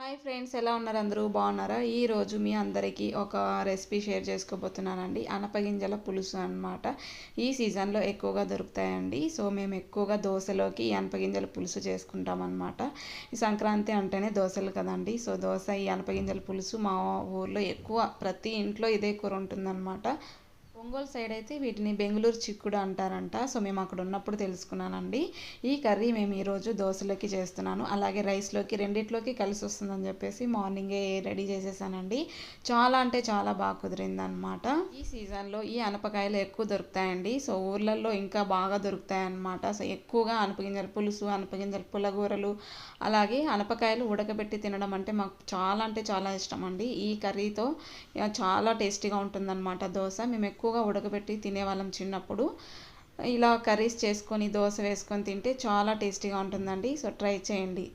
Hi friends ఎలా ఉన్నారు అందరూ? బాగున్నారా? ఈరోజు మీ అందరికీ ఒక రెసిపీ షేర్ చేసుకోబోతున్నానండి. అనపగింజల పులుసు అనమాట ఈ సీజన్లో ఎక్కువగా దొరుకుతాయండి. సో మేము ఎక్కువగా దోశలోకి ఈ అనపగింజల పులుసు చేసుకుంటాం అనమాట ఈ సంక్రాంతి అంటేనే దోశలు కదండి. సో దోశ ఈ అనపగింజల పులుసు మా ఊర్లో ఎక్కువ ప్రతి ఇంట్లో ఇదే కూర ఉంటుందన్నమాట. ఒంగోలు సైడ్ అయితే వీటిని బెంగళూరు చిక్కుడు అంటారంట. సో మేము అక్కడ ఉన్నప్పుడు తెలుసుకున్నానండి. ఈ కర్రీ మేము ఈరోజు దోశలోకి చేస్తున్నాను. అలాగే రైస్లోకి రెండిట్లోకి కలిసి వస్తుందని చెప్పేసి మార్నింగే రెడీ చేసేసానండి. చాలా అంటే చాలా బాగా కుదిరిందనమాట ఈ సీజన్లో ఈ అనపకాయలు ఎక్కువ దొరుకుతాయండి. సో ఊర్లలో ఇంకా బాగా దొరుకుతాయన్నమాట. సో ఎక్కువగా అనపగింజల పులుసు అనపగింజల పులగూరలు అలాగే అనపకాయలు ఉడకబెట్టి తినడం అంటే మాకు చాలా అంటే చాలా ఇష్టం అండి ఈ కర్రీతో చాలా టేస్టీగా ఉంటుందన్నమాట దోశ. మేము ఎక్కువగా ఉడకబెట్టి తినేవాళ్ళం చిన్నప్పుడు. ఇలా కర్రీస్ చేసుకొని దోశ వేసుకొని తింటే చాలా టేస్టీగా ఉంటుందండి. సో ట్రై చేయండి.